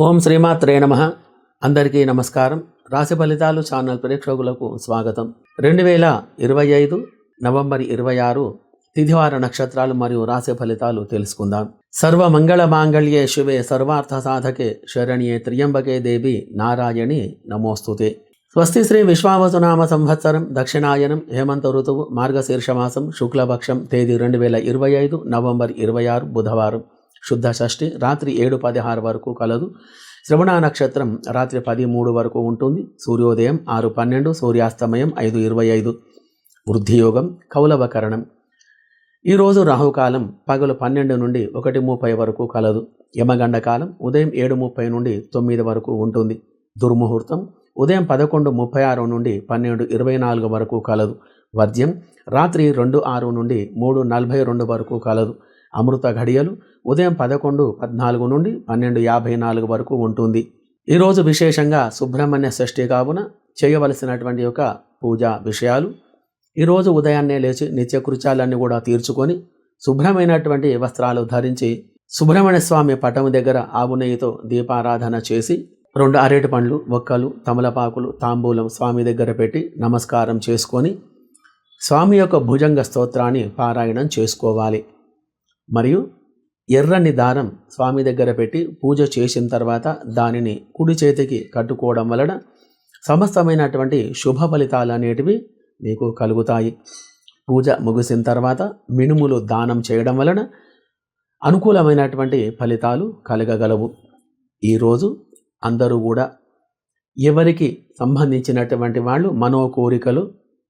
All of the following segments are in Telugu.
ఓం శ్రీమాత్రే నమ. అందరికీ నమస్కారం. రాశి ఫలితాలు ఛానల్ ప్రేక్షకులకు స్వాగతం. రెండు వేల ఇరవై ఐదు నవంబర్ ఇరవై ఆరు తిథివార నక్షత్రాలు మరియు రాశి ఫలితాలు తెలుసుకుందాం. సర్వ మంగళ మాంగళ్యే శివే సర్వార్థ సాధకే శరణ్యే త్రియంబకే దేవి నారాయణి నమోస్తుతే. స్వస్తి శ్రీ విశ్వావసునామ సంవత్సరం దక్షిణాయనం హేమంత ఋతువు మార్గశీర్షమాసం శుక్లపక్షం తేదీ రెండు వేల ఇరవై ఐదు నవంబర్ ఇరవై ఆరు బుధవారం. శుద్ధ షష్ఠి రాత్రి ఏడు పదహారు వరకు కలదు. శ్రవణ నక్షత్రం రాత్రి పది మూడు వరకు ఉంటుంది. సూర్యోదయం ఆరు పన్నెండు సూర్యాస్తమయం ఐదు ఇరవై ఐదు. వృద్ధియోగం కౌలవకరణం ఈరోజు రాహుకాలం పగలు పన్నెండు నుండి ఒకటి ముప్పై వరకు కలదు. యమగండ కాలం ఉదయం ఏడు ముప్పై నుండి తొమ్మిది వరకు ఉంటుంది. దుర్ముహూర్తం ఉదయం పదకొండు ముప్పై ఆరు నుండి పన్నెండు ఇరవై నాలుగు వరకు కలదు. వర్జ్యం రాత్రి రెండు ఆరు నుండి మూడు నలభై రెండు వరకు కలదు. అమృత ఘడియలు ఉదయం పదకొండు పద్నాలుగు నుండి పన్నెండు యాభై నాలుగు వరకు ఉంటుంది. ఈరోజు విశేషంగా సుబ్రహ్మణ్య షష్ఠి కావున చేయవలసినటువంటి యొక్క పూజా విషయాలు. ఈరోజు ఉదయాన్నే లేచి నిత్యకృత్యాలన్నీ కూడా తీర్చుకొని శుభ్రమైనటువంటి వస్త్రాలు ధరించి సుబ్రహ్మణ్య స్వామి పటం దగ్గర ఆవు నెయ్యితో దీపారాధన చేసి రెండు అరటి పండ్లు ఒక్కలు తమలపాకులు తాంబూలం స్వామి దగ్గర పెట్టి నమస్కారం చేసుకొని స్వామి యొక్క భుజంగ స్తోత్రాన్ని పారాయణం చేసుకోవాలి. మరియు ఎర్రని దారం స్వామి దగ్గర పెట్టి పూజ చేసిన తర్వాత దానిని కుడి చేతికి కట్టుకోవడం వలన సమస్తమైనటువంటి శుభ ఫలితాలు అనేటివి మీకు కలుగుతాయి. పూజ ముగిసిన తర్వాత మినుములు దానం చేయడం వలన అనుకూలమైనటువంటి ఫలితాలు కలగగలవు. ఈరోజు అందరూ కూడా ఎవరికి సంబంధించినటువంటి వాళ్ళు మనో కోరికలు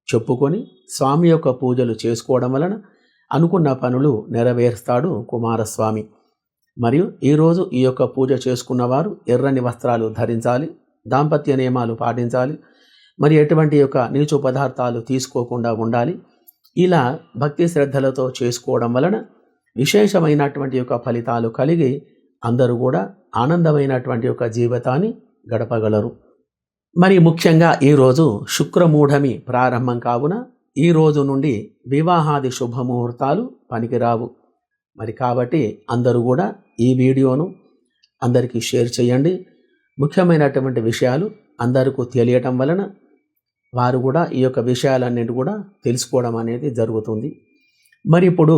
చెప్పుకొని స్వామి యొక్క పూజలు చేసుకోవడం వలన అనుకున్న పనులు నెరవేరుస్తాడు కుమారస్వామి. మరియు ఈరోజు ఈ యొక్క పూజ చేసుకున్నవారు ఎర్రని వస్త్రాలు ధరించాలి దాంపత్య నియమాలు పాటించాలి మరి ఎటువంటి యొక్క నీచు పదార్థాలు తీసుకోకుండా ఉండాలి. ఇలా భక్తి శ్రద్ధలతో చేసుకోవడం వలన విశేషమైనటువంటి యొక్క ఫలితాలు కలిగి అందరూ కూడా ఆనందమైనటువంటి యొక్క జీవితాన్ని గడపగలరు. మరి ముఖ్యంగా ఈరోజు శుక్రమూఢమి ప్రారంభం కావున ఈ రోజు నుండి వివాహాది శుభముహూర్తాలు పనికిరావు. మరి కాబట్టి అందరూ కూడా ఈ వీడియోను అందరికీ షేర్ చేయండి. ముఖ్యమైనటువంటి విషయాలు అందరికీ తెలియటం వలన వారు కూడా ఈ యొక్క విషయాలన్నిటి కూడా తెలుసుకోవడం అనేది జరుగుతుంది. మరి ఇప్పుడు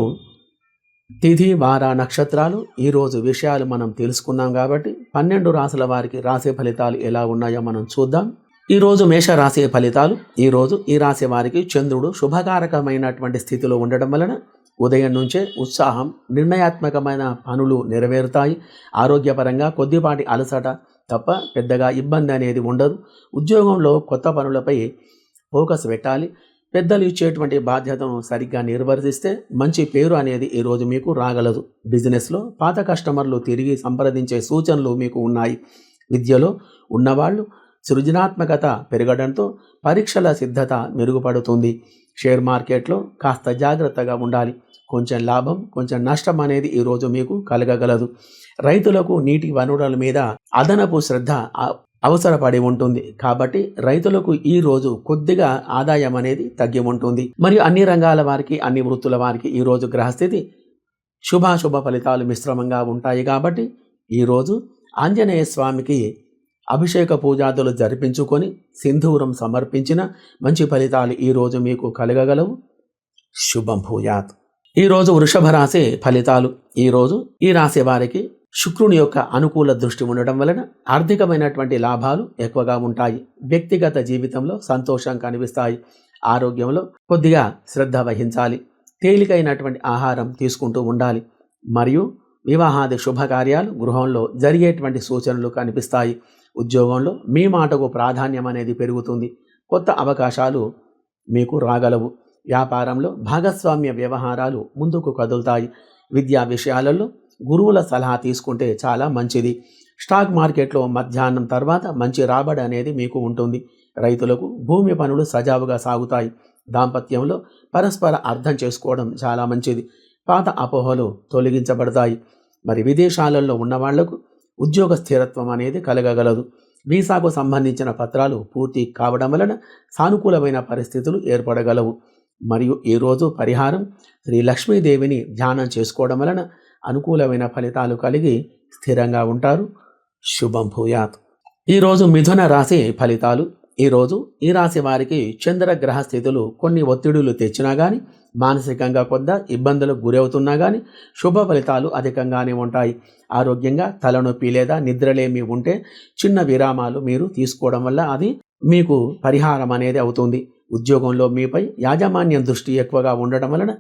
తిథి వార నక్షత్రాలు ఈరోజు విషయాలు మనం తెలుసుకున్నాం కాబట్టి పన్నెండు రాసుల వారికి రాసే ఫలితాలు ఎలా ఉన్నాయో మనం చూద్దాం. ఈరోజు మేషరాశి ఫలితాలు ఈరోజు ఈ రాశి వారికి చంద్రుడు శుభకారకమైనటువంటి స్థితిలో ఉండడం వలన ఉదయం నుంచే ఉత్సాహం నిర్ణయాత్మకమైన పనులు నెరవేరుతాయి. ఆరోగ్యపరంగా కొద్దిపాటి అలసట తప్ప పెద్దగా ఇబ్బంది అనేది ఉండదు. ఉద్యోగంలో కొత్త పనులపై ఫోకస్ పెట్టాలి. పెద్దలు ఇచ్చేటువంటి బాధ్యతను సరిగ్గా నిర్వర్తిస్తే మంచి పేరు అనేది ఈరోజు మీకు రాగలదు. బిజినెస్లో పాత కస్టమర్లు తిరిగి సంప్రదించే సూచనలు మీకు ఉన్నాయి. విద్యలో ఉన్నవాళ్ళు సృజనాత్మకత పెరగడంతో పరీక్షల సిద్ధత మెరుగుపడుతుంది. షేర్ మార్కెట్లో కాస్త జాగ్రత్తగా ఉండాలి. కొంచెం లాభం కొంచెం నష్టం అనేది ఈరోజు మీకు కలగగలదు. రైతులకు నీటి వనరుల మీద అదనపు శ్రద్ధ అవసరపడి ఉంటుంది. కాబట్టి రైతులకు ఈ రోజు కొద్దిగా ఆదాయం అనేది తగ్గి ఉంటుంది. మరియు అన్ని రంగాల వారికి అన్ని వృత్తుల వారికి ఈ రోజు గ్రహస్థితి శుభాశుభ ఫలితాలు మిశ్రమంగా ఉంటాయి కాబట్టి ఈరోజు ఆంజనేయ స్వామికి అభిషేక పూజాదులు జరిపించుకొని సింధూరం సమర్పించిన మంచి ఫలితాలు ఈరోజు మీకు కలగగలవు. శుభం భూయాత్. ఈరోజు వృషభ రాశి ఫలితాలు. ఈరోజు ఈ రాశి వారికి శుక్రుని యొక్క అనుకూల దృష్టి ఉండడం వలన ఆర్థికమైనటువంటి లాభాలు ఎక్కువగా ఉంటాయి. వ్యక్తిగత జీవితంలో సంతోషం కనిపిస్తాయి. ఆరోగ్యంలో కొద్దిగా శ్రద్ధ వహించాలి. తేలికైనటువంటి ఆహారం తీసుకుంటూ ఉండాలి. మరియు వివాహాది శుభకార్యాలు గృహంలో జరిగేటువంటి సూచనలు కనిపిస్తాయి. ఉద్యోగంలో మీ మాటకు ప్రాధాన్యం అనేది పెరుగుతుంది. కొత్త అవకాశాలు మీకు రాగలవు. వ్యాపారంలో భాగస్వామ్య వ్యవహారాలు ముందుకు కదులుతాయి. విద్యా విషయాలలో గురువుల సలహా తీసుకుంటే చాలా మంచిది. స్టాక్ మార్కెట్లో మధ్యాహ్నం తర్వాత మంచి రాబడి అనేది మీకు ఉంటుంది. రైతులకు భూమి పనులు సజావుగా సాగుతాయి. దాంపత్యంలో పరస్పర అర్థం చేసుకోవడం చాలా మంచిది. పాత అపోహలు తొలగించబడతాయి. మరి విదేశాలలో ఉన్న వాళ్ళకు ఉద్యోగ స్థిరత్వం అనేది కలగగలదు. వీసాకు సంబంధించిన పత్రాలు పూర్తి కావడం వలన సానుకూలమైన పరిస్థితులు ఏర్పడగలవు. మరియు ఈరోజు పరిహారం శ్రీ లక్ష్మీదేవిని ధ్యానం చేసుకోవడం వలన అనుకూలమైన ఫలితాలు కలిగి స్థిరంగా ఉంటారు. శుభం భూయాత్. ఈరోజు మిథున రాశి ఫలితాలు. ఈరోజు ఈ రాశి వారికి చంద్రగ్రహ స్థితులు కొన్ని ఒత్తిడులు తెచ్చినా కానీ మానసికంగా కొద్ద ఇబ్బందులకు గురవుతున్నా కానీ శుభ ఫలితాలు అధికంగానే ఉంటాయి. ఆరోగ్యంగా తలనొప్పి లేదా నిద్రలేమి ఉంటే చిన్న విరామాలు మీరు తీసుకోవడం వల్ల అది మీకు పరిహారం అనేది అవుతుంది. ఉద్యోగంలో మీపై యాజమాన్యం దృష్టి ఎక్కువగా ఉండడం వలన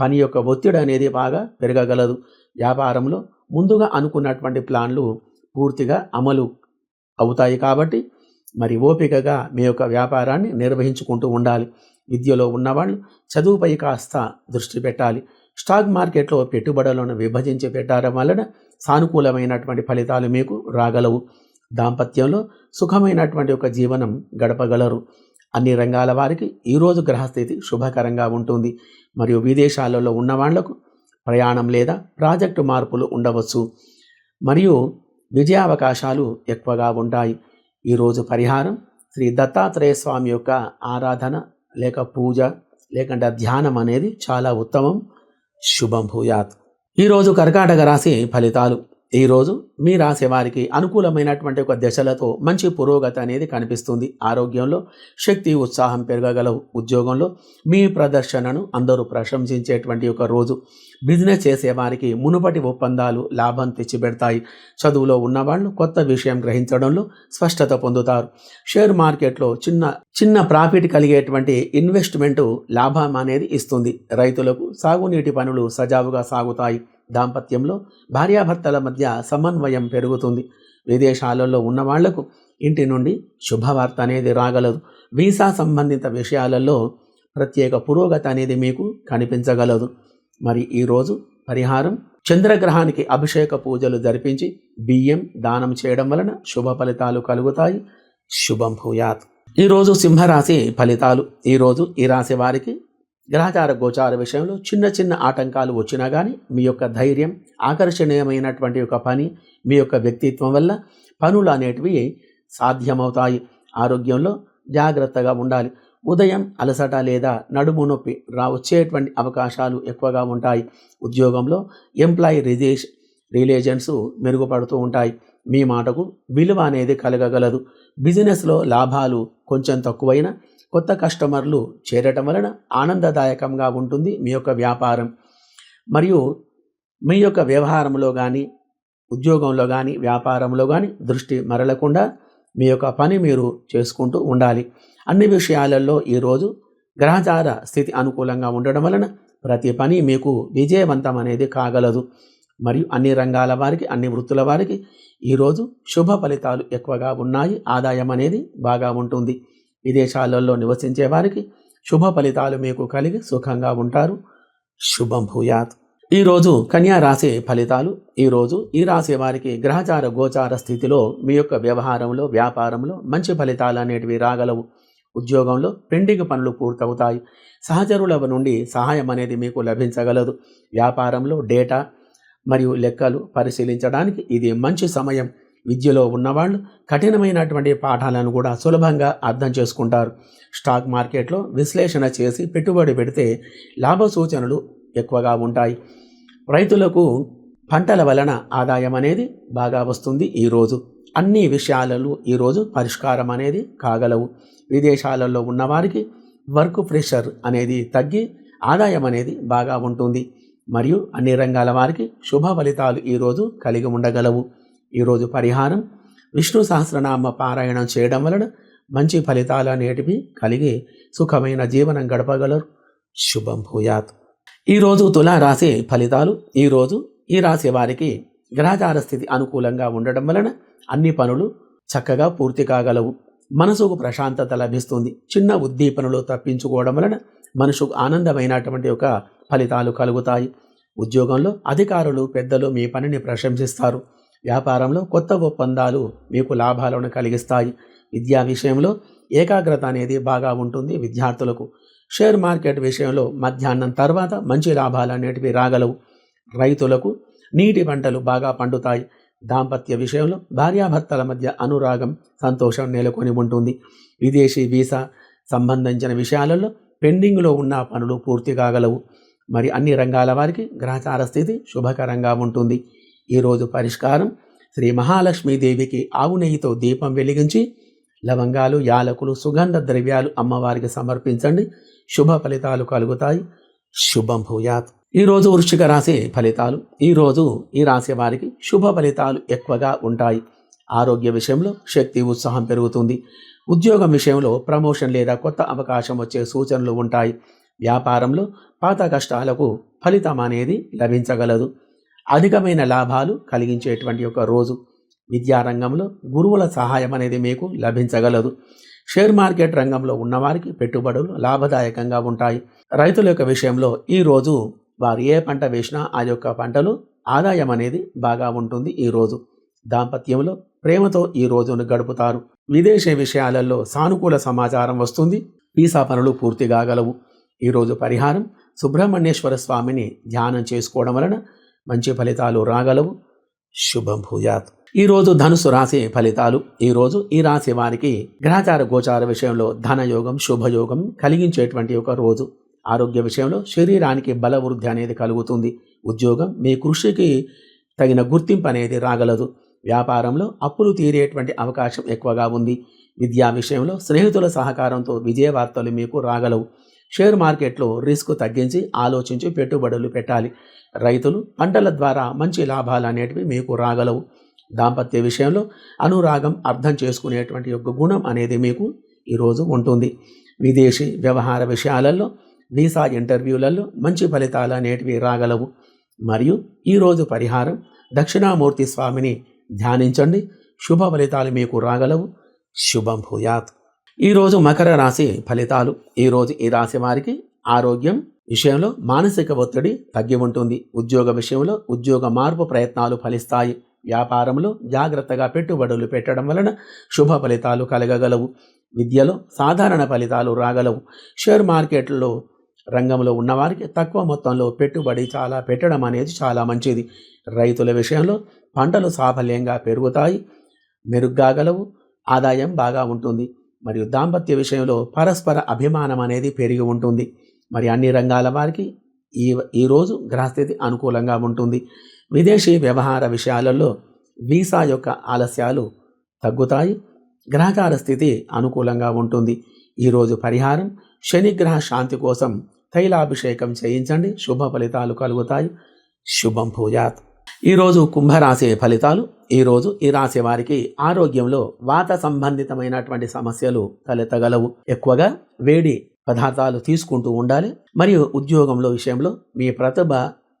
పని యొక్క ఒత్తిడి అనేది బాగా పెరగగలదు. వ్యాపారంలో ముందుగా అనుకున్నటువంటి ప్లాన్లు పూర్తిగా అమలు అవుతాయి కాబట్టి మరి ఓపికగా మీ యొక్క వ్యాపారాన్ని నిర్వహించుకుంటూ ఉండాలి. విద్యలో ఉన్నవాళ్ళు చదువుపై కాస్త దృష్టి పెట్టాలి. స్టాక్ మార్కెట్లో పెట్టుబడులను విభజించి పెట్టడం వలన సానుకూలమైనటువంటి ఫలితాలు మీకు రాగలవు. దాంపత్యంలో సుఖమైనటువంటి ఒక జీవనం గడపగలరు. అన్ని రంగాల వారికి ఈరోజు గ్రహస్థితి శుభకరంగా ఉంటుంది. మరియు విదేశాలలో ఉన్న వాళ్ళకు ప్రయాణం లేదా ప్రాజెక్టు మార్పులు ఉండవచ్చు. మరియు విజయావకాశాలు ఎక్కువగా ఉంటాయి. ఈరోజు పరిహారం శ్రీ దత్తాత్రేయ స్వామి యొక్క ఆరాధన లేక పూజ లేకుంటే ధ్యానం అనేది చాలా ఉత్తమం. శుభం భూయాత్. ఈరోజు కర్కాటక రాశి ఫలితాలు. ఈరోజు మీ రాశి వారికి అనుకూలమైనటువంటి ఒక దశలతో మంచి పురోగతి అనేది కనిపిస్తుంది. ఆరోగ్యంలో శక్తి ఉత్సాహం పెరగగలవు. ఉద్యోగంలో మీ ప్రదర్శనను అందరూ ప్రశంసించేటువంటి ఒక రోజు. బిజినెస్ చేసేవారికి మునుపటి ఒప్పందాలు లాభం తెచ్చిపెడతాయి. చదువులో ఉన్నవాళ్ళు కొత్త విషయం గ్రహించడంలో స్పష్టత పొందుతారు. షేర్ మార్కెట్లో చిన్న చిన్న ప్రాఫిట్ కలిగేటువంటి ఇన్వెస్ట్మెంటు లాభం అనేది ఇస్తుంది. రైతులకు సాగునీటి పనులు సజావుగా సాగుతాయి. దాంపత్యంలో భార్యాభర్తల మధ్య సమన్వయం పెరుగుతుంది. విదేశాలలో ఉన్న వాళ్ళకు ఇంటి నుండి శుభవార్త అనేది రాగలదు. వీసా సంబంధిత విషయాలలో ప్రత్యేక పురోగతి అనేది మీకు కనిపించగలదు. మరి ఈరోజు పరిహారం చంద్రగ్రహానికి అభిషేక పూజలు జరిపించి బియ్యం దానం చేయడం వలన శుభ ఫలితాలు కలుగుతాయి. శుభం భూయాత్. ఈరోజు సింహరాశి ఫలితాలు. ఈరోజు ఈ రాశి వారికి గ్రహచార గోచార విషయంలో చిన్న చిన్న ఆటంకాలు వచ్చినా కానీ మీ యొక్క ధైర్యం ఆకర్షణీయమైనటువంటి ఒక పని మీ యొక్క వ్యక్తిత్వం వల్ల పనులు అనేటివి సాధ్యమవుతాయి. ఆరోగ్యంలో జాగ్రత్తగా ఉండాలి. ఉదయం అలసట లేదా నడుము నొప్పి రా వచ్చేటువంటి అవకాశాలు ఎక్కువగా ఉంటాయి. ఉద్యోగంలో ఎంప్లాయీ రిజేష్ రిలేజన్స్ మెరుగుపడుతూ ఉంటాయి. మీ మాటకు విలువ అనేది కలగగలదు. బిజినెస్లో లాభాలు కొంచెం తక్కువైనా కొత్త కస్టమర్లు చేరటం వలన ఆనందదాయకంగా ఉంటుంది మీ యొక్క వ్యాపారం. మరియు మీ యొక్క వ్యవహారంలో కానీ ఉద్యోగంలో కానీ వ్యాపారంలో కానీ దృష్టి మరలకుండా మీ యొక్క పని మీరు చేసుకుంటూ ఉండాలి. అన్ని విషయాలలో ఈరోజు గ్రహచార స్థితి అనుకూలంగా ఉండడం వలన ప్రతి పని మీకు విజయవంతం అనేది కాగలదు. మరియు అన్ని రంగాల వారికి అన్ని వృత్తుల వారికి ఈరోజు శుభ ఫలితాలు ఎక్కువగా ఉన్నాయి. ఆదాయం అనేది బాగా ఉంటుంది. విదేశాలలో నివసించే వారికి శుభ ఫలితాలు మీకు కలిగి సుఖంగా ఉంటారు. శుభం భూయాత్. ఈరోజు కన్యా రాశి ఫలితాలు ఈరోజు ఈ రాశి వారికి గ్రహచార గోచార స్థితిలో మీ యొక్క వ్యవహారంలో వ్యాపారంలో మంచి ఫలితాలు అనేటివి రాగలవు. ఉద్యోగంలో పెండింగ్ పనులు పూర్తవుతాయి. సహచరుల నుండి సహాయం అనేది మీకు లభించగలదు. వ్యాపారంలో డేటా మరియు లెక్కలు పరిశీలించడానికి ఇది మంచి సమయం. విద్యలో ఉన్నవాళ్ళు కఠినమైనటువంటి పాఠాలను కూడా సులభంగా అర్థం చేసుకుంటారు. స్టాక్ మార్కెట్లో విశ్లేషణ చేసి పెట్టుబడి పెడితే లాభ సూచనలు ఎక్కువగా ఉంటాయి. రైతులకు పంటల వలన ఆదాయం అనేది బాగా వస్తుంది ఈరోజు అన్ని విషయాలలో ఈరోజు పరిష్కారం అనేది కాగలవు. విదేశాలలో ఉన్నవారికి వర్క్ ప్రెషర్ అనేది తగ్గి ఆదాయం అనేది బాగా ఉంటుంది. మరియు అన్ని రంగాల వారికి శుభ ఫలితాలు ఈరోజు కలిగి ఉండగలవు. ఈరోజు పరిహారం. విష్ణు సహస్రనామ పారాయణం చేయడం వలన మంచి ఫలితాలు అనేటివి కలిగి సుఖమైన జీవనం గడపగలరు. శుభం భూయాత్. ఈరోజు తులారాశి ఫలితాలు. ఈరోజు ఈ రాశి వారికి గ్రహచార స్థితి అనుకూలంగా ఉండడం వలన అన్ని పనులు చక్కగా పూర్తి కాగలవు. మనసుకు ప్రశాంతత లభిస్తుంది. చిన్న ఉద్దీపనలు తప్పించుకోవడం వలన మనసుకు ఆనందమైనటువంటి ఒక ఫలితాలు కలుగుతాయి. ఉద్యోగంలో అధికారులు పెద్దలు మీ పనిని ప్రశంసిస్తారు. వ్యాపారంలో కొత్త ఒప్పందాలు మీకు లాభాలను కలిగిస్తాయి. విద్యా విషయంలో ఏకాగ్రత అనేది బాగా ఉంటుంది విద్యార్థులకు. షేర్ మార్కెట్ విషయంలో మధ్యాహ్నం తర్వాత మంచి లాభాలు అనేటివి రాగలవు. రైతులకు నీటి పంటలు బాగా పండుతాయి. దాంపత్య విషయంలో భార్యాభర్తల మధ్య అనురాగం సంతోషం నెలకొని ఉంటుంది. విదేశీ వీసా సంబంధించిన విషయాలలో పెండింగ్లో ఉన్న పనులు పూర్తి కాగలవు. మరి అన్ని రంగాల వారికి గ్రహచార స్థితి శుభకరంగా ఉంటుంది. ఈరోజు పరిష్కారం శ్రీ మహాలక్ష్మీదేవికి ఆవు నెయ్యితో దీపం వెలిగించి లవంగాలు యాలకులు సుగంధ ద్రవ్యాలు అమ్మవారికి సమర్పించండి. శుభ ఫలితాలు కలుగుతాయి. శుభం భూయాత్. ఈరోజు వృశ్చిక రాశి ఫలితాలు. ఈరోజు ఈ రాశి వారికి శుభ ఫలితాలు ఎక్కువగా ఉంటాయి. ఆరోగ్య విషయంలో శక్తి ఉత్సాహం పెరుగుతుంది. ఉద్యోగం విషయంలో ప్రమోషన్ లేదా కొత్త అవకాశం వచ్చే సూచనలు ఉంటాయి. వ్యాపారంలో పాత కష్టాలకు ఫలితం అనేది లభించగలదు. అధికమైన లాభాలు కలిగించేటువంటి ఒక రోజు. విద్యారంగంలో గురువుల సహాయం అనేది మీకు లభించగలదు. షేర్ మార్కెట్ రంగంలో ఉన్నవారికి పెట్టుబడులు లాభదాయకంగా ఉంటాయి. రైతుల యొక్క విషయంలో ఈరోజు వారు ఏ పంట వేసినా ఆ యొక్క పంటలు ఆదాయం అనేది బాగా ఉంటుంది ఈరోజు దాంపత్యంలో ప్రేమతో ఈ రోజును గడుపుతారు. విదేశీ విషయాలలో సానుకూల సమాచారం వస్తుంది. వీసా పనులు పూర్తి కాగలవు. ఈరోజు పరిహారం సుబ్రహ్మణ్యేశ్వర స్వామిని ధ్యానం చేసుకోవడం వలన మంచి ఫలితాలు రాగలవు. శుభం భూయాత్. ఈరోజు ధనుసు రాశి ఫలితాలు. ఈరోజు ఈ రాశి వారికి గ్రహచార గోచార విషయంలో ధనయోగం శుభయోగం కలిగించేటువంటి ఒక రోజు. ఆరోగ్య విషయంలో శరీరానికి బల వృద్ధి అనేది కలుగుతుంది. ఉద్యోగం మీ కృషికి తగిన గుర్తింపు అనేది రాగలదు. వ్యాపారంలో అప్పులు తీరేటువంటి అవకాశం ఎక్కువగా ఉంది. విద్యా విషయంలో స్నేహితుల సహకారంతో విజయవార్తలు మీకు రాగలవు. షేర్ మార్కెట్లో రిస్క్ తగ్గించి ఆలోచించి పెట్టుబడులు పెట్టాలి. రైతులు పంటల ద్వారా మంచి లాభాలు అనేటివి మీకు రాగలవు. దాంపత్య విషయంలో అనురాగం అర్థం చేసుకునేటువంటి యొక్క గుణం అనేది మీకు ఈరోజు ఉంటుంది. విదేశీ వ్యవహార విషయాలలో వీసా ఇంటర్వ్యూలలో మంచి ఫలితాలు అనేటివి రాగలవు. మరియు ఈరోజు పరిహారం దక్షిణామూర్తి స్వామిని ధ్యానించండి. శుభ ఫలితాలు మీకు రాగలవు. శుభం భూయాత్. ఈరోజు మకర రాశి ఫలితాలు ఈరోజు ఈ రాశి వారికి ఆరోగ్యం విషయంలో మానసిక ఒత్తిడి తగ్గి ఉంటుంది. ఉద్యోగ విషయంలో ఉద్యోగ మార్పు ప్రయత్నాలు ఫలిస్తాయి. వ్యాపారంలో జాగ్రత్తగా పెట్టుబడులు పెట్టడం వలన శుభ ఫలితాలు కలగగలవు. విద్యలో సాధారణ ఫలితాలు రాగలవు. షేర్ మార్కెట్లో రంగంలో ఉన్నవారికి తక్కువ మొత్తంలో పెట్టుబడి చాలా పెట్టడం అనేది చాలా మంచిది. రైతుల విషయంలో పంటలు సాఫల్యంగా పెరుగుతాయి. మెరుగ్గాగలవు ఆదాయం బాగా ఉంటుంది. మరియు దాంపత్య విషయంలో పరస్పర అభిమానం అనేది పెరిగి ఉంటుంది. మరి అన్ని రంగాల వారికి ఈ ఈరోజు గ్రహస్థితి అనుకూలంగా ఉంటుంది. విదేశీ వ్యవహార విషయాలలో వీసా యొక్క ఆలస్యాలు తగ్గుతాయి. గ్రహకార స్థితి అనుకూలంగా ఉంటుంది. ఈరోజు పరిహారం శనిగ్రహ శాంతి కోసం తైలాభిషేకం చేయించండి. శుభ ఫలితాలు కలుగుతాయి. శుభం పూజాత్. ఈరోజు కుంభరాశి ఫలితాలు ఈరోజు ఈ రాశి వారికి ఆరోగ్యంలో వాత సంబంధితమైనటువంటి సమస్యలు తలెత్తగలవు. ఎక్కువగా వేడి పదార్థాలు తీసుకుంటూ ఉండాలి. మరియు ఉద్యోగంలో విషయంలో మీ ప్రతిభ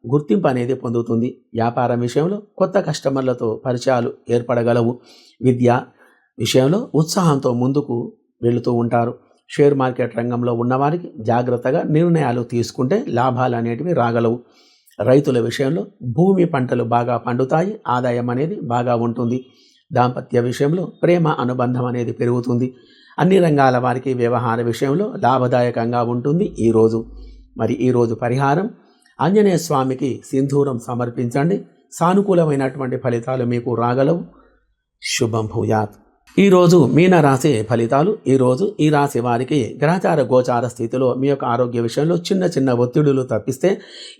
గుర్తింపు అనేది పొందుతుంది. వ్యాపారం విషయంలో కొత్త కస్టమర్లతో పరిచయాలు ఏర్పడగలవు. విద్య విషయంలో ఉత్సాహంతో ముందుకు వెళుతూ ఉంటారు. షేర్ మార్కెట్ రంగంలో ఉన్నవారికి జాగ్రత్తగా నిర్ణయాలు తీసుకుంటే లాభాలు అనేటివి రాగలవు. రైతుల విషయంలో భూమి పంటలు బాగా పండుతాయి ఆదాయం అనేది బాగా ఉంటుంది. దాంపత్య విషయంలో ప్రేమ అనుబంధం అనేది పెరుగుతుంది. అన్ని రంగాల వారికి వ్యవహార విషయంలో లాభదాయకంగా ఉంటుంది ఈరోజు మరి ఈరోజు పరిహారం ఆంజనేయ స్వామికి సింధూరం సమర్పించండి. సానుకూలమైనటువంటి ఫలితాలు మీకు రాగలవు. శుభం భూయాత్. ఈరోజు మీన రాశి ఫలితాలు ఈరోజు ఈ రాశి వారికి గ్రహచార గోచార స్థితిలో మీ యొక్క ఆరోగ్య విషయంలో చిన్న చిన్న ఒత్తిడులు తప్పిస్తే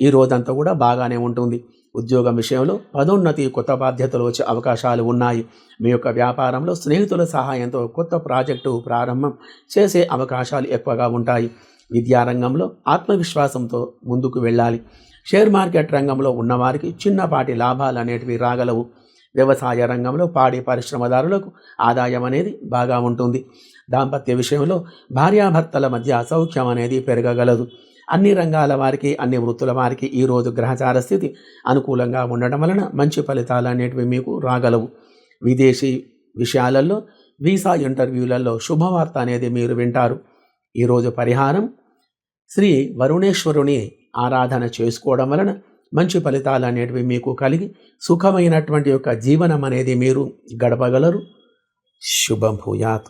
ఈ రోజంతా కూడా బాగానే ఉంటుంది. ఉద్యోగం విషయంలో పదోన్నతి కొత్త బాధ్యతలు వచ్చే అవకాశాలు ఉన్నాయి. మీ యొక్క వ్యాపారంలో స్నేహితుల సహాయంతో కొత్త ప్రాజెక్టు ప్రారంభం చేసే అవకాశాలు ఎక్కువగా ఉంటాయి. విద్యారంగంలో ఆత్మవిశ్వాసంతో ముందుకు వెళ్ళాలి. షేర్ మార్కెట్ రంగంలో ఉన్నవారికి చిన్నపాటి లాభాలు అనేటివి రాగలవు. వ్యవసాయ రంగంలో పాడి పరిశ్రమదారులకు ఆదాయం అనేది బాగా ఉంటుంది. దాంపత్య విషయంలో భార్యాభర్తల మధ్య సౌఖ్యం అనేది పెరగగలదు. అన్ని రంగాల వారికి అన్ని వృత్తుల వారికి ఈరోజు గ్రహచార స్థితి అనుకూలంగా ఉండడం వలన మంచి ఫలితాలు అనేటివి మీకు రాగలవు. విదేశీ విషయాలలో వీసా ఇంటర్వ్యూలలో శుభవార్త అనేది మీరు వింటారు. ఈరోజు పరిహారం శ్రీ వరుణేశ్వరుని ఆరాధన చేసుకోవడం వలన మంచి ఫలితాలు అనేటివి మీకు కలిగి సుఖమైనటువంటి యొక్క జీవనం అనేది మీరు గడపగలరు. శుభం భూయాత్.